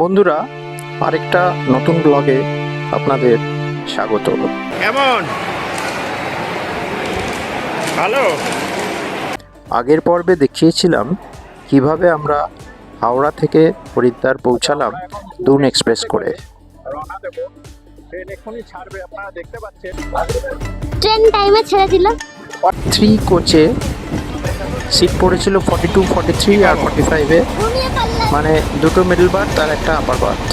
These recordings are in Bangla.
বন্ধুরা আরেকটা নতুন ব্লগে আপনাদের স্বাগত। কেমন? ভালো? আগের পর্বে দেখিয়েছিলাম কীভাবে আমরা হাওড়া থেকে হরিদ্বার পৌঁছালাম দুন এক্সপ্রেস করে। ট্রেন এক্ষুনি ছাড়বে আপনারা দেখতে পাচ্ছেন ট্রেন টাইমে ছেড়ে দিল। থ্রি কোচে সিট পড়েছিল ফর্টি টু ফর্টি থ্রি আর ফর্টি ফাইভে মানে দুটো মিডল বার্থ আর একটা আপার বার্থ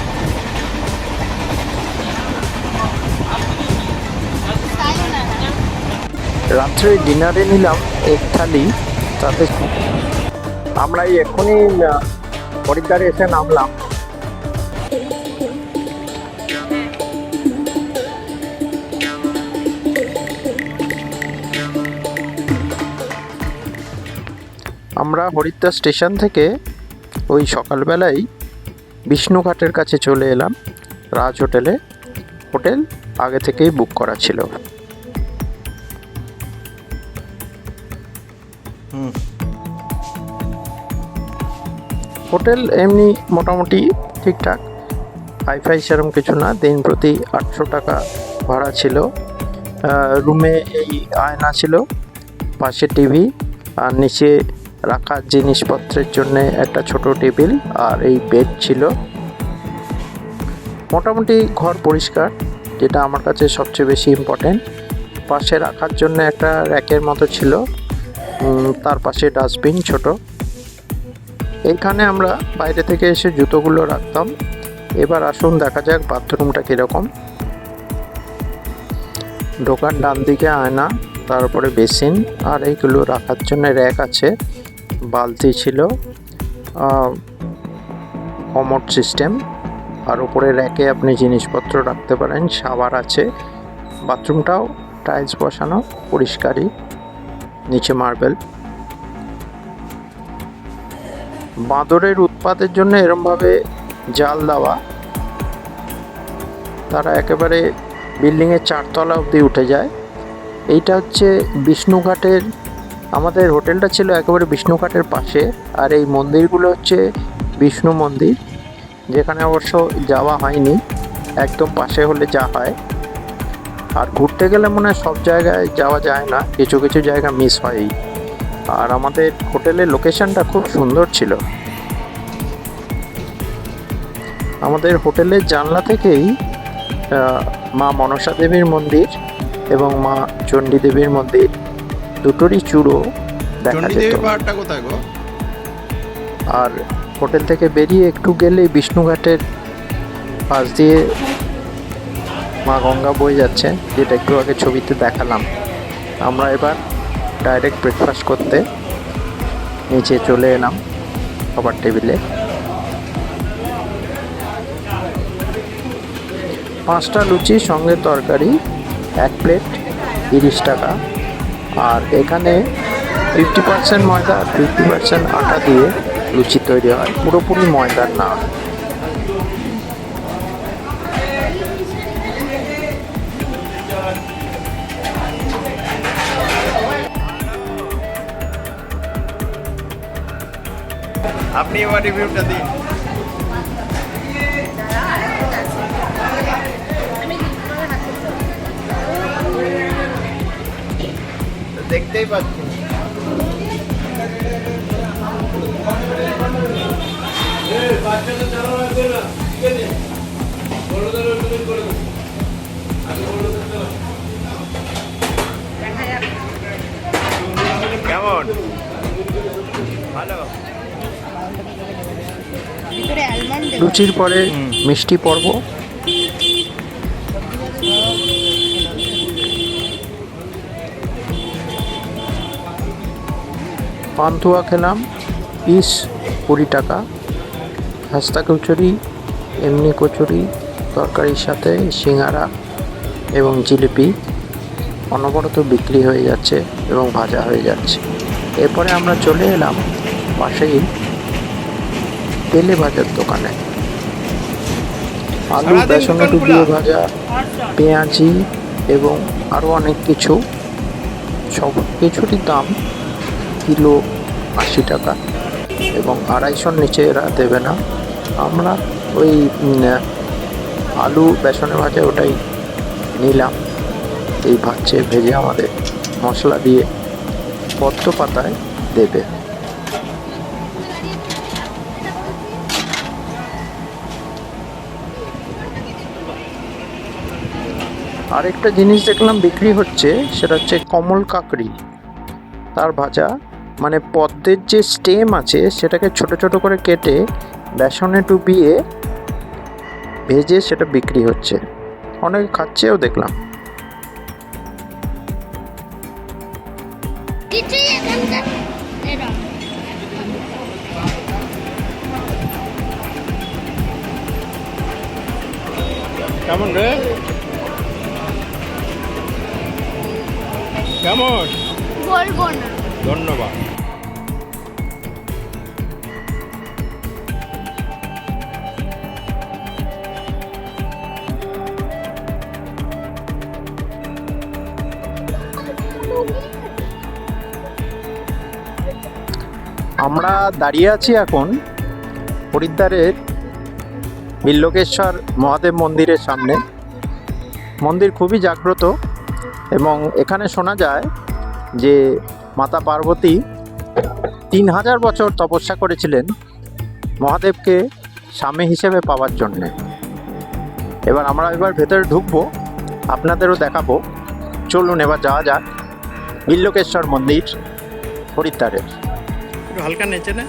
রাত্রে ডিনারে নিলাম এক থালি তাতে আমরা এখনই হরিদ্বারে এসে নামলাম। আমরা হরিদ্বার স্টেশন থেকে ওই সকালবেলাই বিষ্ণুঘাটের কাছে চলে এলাম। রাজ হোটেলে। হোটেল আগে থেকেই বুক করা ছিল। হোটেল এমনি মোটামুটি ঠিকঠাক। হাইফাই সেরকম কিছু না। দিন প্রতি আটশো টাকা ভাড়া ছিল। রুমে এই আয়না ছিল। পাশে টিভি। আর নিচে রাখার জিনিসপত্রের জন্য একটা ছোট টেবিল আর এই বেড ছিল। মোটামুটি ঘর পরিষ্কার, যেটা আমার কাছে সবচেয়ে বেশি ইম্পর্টেন্ট পাশে রাখার জন্য একটা র্যাকের মতো ছিল। তার পাশে ডাস্টবিন ছোট। এইখানে আমরা বাইরে থেকে এসে জুতোগুলো রাখতাম। এবার আসুন দেখা যাক বাথরুমটা কীরকম। ঢোকার ডান দিকে আয়না তারপরে বেসিন, আর এইগুলো রাখার জন্য র্যাক আছে। বালতি ছিল কমোড সিস্টেম। আর উপরে র্যাকে আপনি জিনিসপত্র রাখতে পারেন, শাওয়ার আছে, বাথরুমটাও টাইলস বসানো, পরিষ্কারই, নিচে মার্বেল। বাঁদরের উৎপাতের জন্য এরমভাবে জাল দেওয়া, তারা একেবারে বিল্ডিংয়ের চারতলা অবধি উঠে যায়। এইটা হচ্ছে বিষ্ণুঘাটের আমাদের হোটেলটা ছিল একেবারে বিষ্ণুঘাটের পাশে, আর এই মন্দিরগুলো হচ্ছে বিষ্ণু মন্দির, যেখানে অবশ্য যাওয়া হয়নি, একদম পাশে হলে যা হয়। আর ঘুরতে গেলে মনে হয় সব জায়গায় যাওয়া যায় না, কিছু কিছু জায়গা মিস হয়ই। আর আমাদের হোটেলের লোকেশনটা খুব সুন্দর ছিল। আমাদের হোটেলের জানলা থেকেই মা মনসা দেবীর মন্দির এবং মা চণ্ডী দেবীর মন্দির দুটোরই চূড়ো দেখা যেত। পাহাড়টা কোথায় গো? আর হোটেল থেকে বেরিয়ে একটু গেলে বিষ্ণুঘাটের পাশ দিয়ে মা গঙ্গা বয়ে যাচ্ছে যেটা একটু আগে ছবিতে দেখালাম। আমরা এবার ডাইরেক্ট ব্রেকফাস্ট করতে নিচে চলে এলাম খাবার টেবিলে। পাঁচটা লুচি সঙ্গে তরকারি এক প্লেট তিরিশ টাকা। আর এখানে ফিফটি পার্সেন্ট ময়দা ফিফটি পার্সেন্ট আটা দিয়ে লুচি তৈরি হয়। পুরোপুরি ময়দার না। আপনি এবার রিভিউটা দিন। দেখতেই পাচ্ছি। কেমন? ভালো। লুচির পরে মিষ্টি পর্ব। পান্তুয়া খেলাম পিস কুড়ি টাকা। খাস্তা কচুরি এমনি কচুরি তরকারির সাথে সিঙ্গারা এবং জিলিপি। অনবরত বিক্রি হয়ে যাচ্ছে এবং ভাজা হয়ে যাচ্ছে। এরপরে আমরা চলে এলাম পাশেই তেলে ভাজার দোকানে। আলু বেসন ডুবিয়ে ভাজা পেঁয়াজি এবং আরও অনেক কিছু। সব কিছুরই দাম কিলো আশি টাকা এবং আড়াইশোর নিচে এরা দেবে না। আমরা ওই আলু বেসনে ভাজা ওটাই নিলাম। এই ভাজছে, ভেজে আমাদের মশলা দিয়ে পদ্ম পাতায় দেবে। আরেকটা জিনিস দেখলাম বিক্রি হচ্ছে, সেটা হচ্ছে কমল কাকড়ি। তার ভাজা মানে পদ্মের যে স্টেম আছে সেটাকে ছোট ছোট করে কেটে বেসনে ডুবিয়ে ভেজে সেটা বিক্রি হচ্ছে। অনেকে খাচ্ছেও দেখলাম। কেমন রে? কেমন? বলব না। ধন্যবাদ। আমরা দাঁড়িয়ে আছি এখন হরিদ্বারের বিল্লকেশ্বর মহাদেব মন্দিরের সামনে। মন্দির খুবই জাগ্রত এবং এখানে শোনা যায় যে মাতা পার্বতী তিন হাজার বছর তপস্যা করেছিলেন মহাদেবকে স্বামী হিসেবে পাওয়ার জন্যে। এবার আমরা এবার ভেতরে ঢুকবো আপনাদেরও দেখাবো। চলুন এবার যাওয়া যাক বিল্লকেশ্বর মন্দির হরিদ্বারের। হালকা নেচে না।